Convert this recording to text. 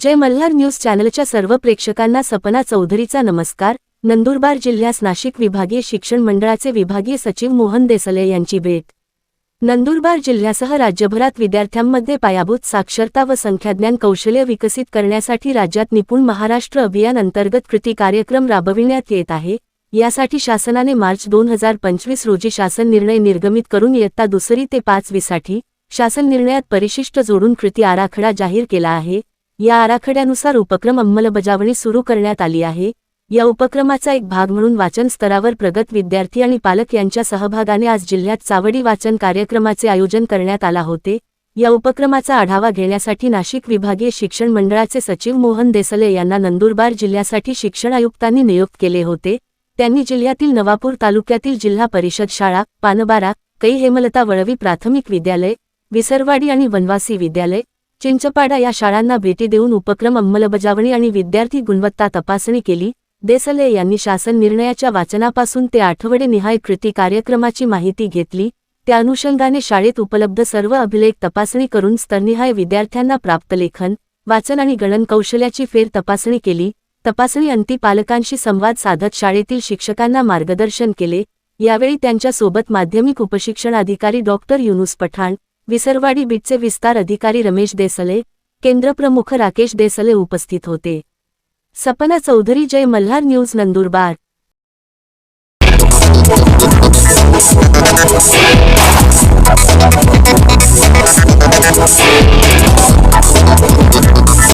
जय Malhar news चॅनलच्या सर्व प्रेक्षकांना सपना चौधरीचा नमस्कार. नंदुरबार जिल्ह्यास नाशिक विभागीय शिक्षण मंडळाचे विभागीय सचिव मोहन देसले यांची भेट. नंदुरबार जिल्ह्यासह राज्यभरात विद्यार्थ्यांमध्ये पायाभूत साक्षरता व संख्याज्ञान कौशल्य विकसित करण्यासाठी राज्यात निपुण महाराष्ट्र अभियान अंतर्गत कृती कार्यक्रम राबविण्यात येत आहे. यासाठी शासनाने मार्च दोन हजार पंचवीस रोजी शासन निर्णय निर्गमित करून इयत्ता दुसरी ते पाचवीसाठी शासन निर्णयात परिशिष्ट जोडून कृती आराखडा जाहीर केला आहे. या आराखड्यानुसार उपक्रम अंमलबजावणी सुरू करण्यात आली आहे. या उपक्रमाचा एक भाग म्हणून वाचन स्तरावर प्रगत विद्यार्थी आणि पालक यांच्या सहभागाने आज जिल्ह्यात चावडी वाचन कार्यक्रमाचे आयोजन करण्यात आला होते. या उपक्रमाचा आढावा घेण्यासाठी नाशिक विभागीय शिक्षण मंडळाचे सचिव मोहन देसले यांना नंदुरबार जिल्ह्यासाठी शिक्षण आयुक्तांनी नियुक्त केले होते. त्यांनी जिल्ह्यातील नवापूर तालुक्यातील जिल्हा परिषद शाळा पानबारा कै हेमलता वळवी प्राथमिक विद्यालय विसरवाडी आणि वनवासी विद्यालय चिंचपाडा या शाळांना भेटी देऊन उपक्रम अंमलबजावणी आणि विद्यार्थी गुणवत्ता तपासणी केली. देसले यांनी शासन निर्णयाच्या वाचनापासून ते आठवडे निहाय कृती कार्यक्रमाची माहिती घेतली. त्या अनुषंगाने शाळेत उपलब्ध सर्व अभिलेख तपासणी करून स्तरनिहाय विद्यार्थ्यांना प्राप्त लेखन वाचन आणि गणन कौशल्याची फेर तपासणी केली. तपासणी अंती पालकांशी संवाद साधत शाळेतील शिक्षकांना मार्गदर्शन केले. यावेळी त्यांच्यासोबत माध्यमिक उपशिक्षण अधिकारी डॉक्टर युनुस पठाण विसरवाडी बीटचे विस्तार अधिकारी रमेश देसले केंद्रप्रमुख राकेश देसले उपस्थित होते. सपना चौधरी जय मल्हार न्यूज नंदुरबार.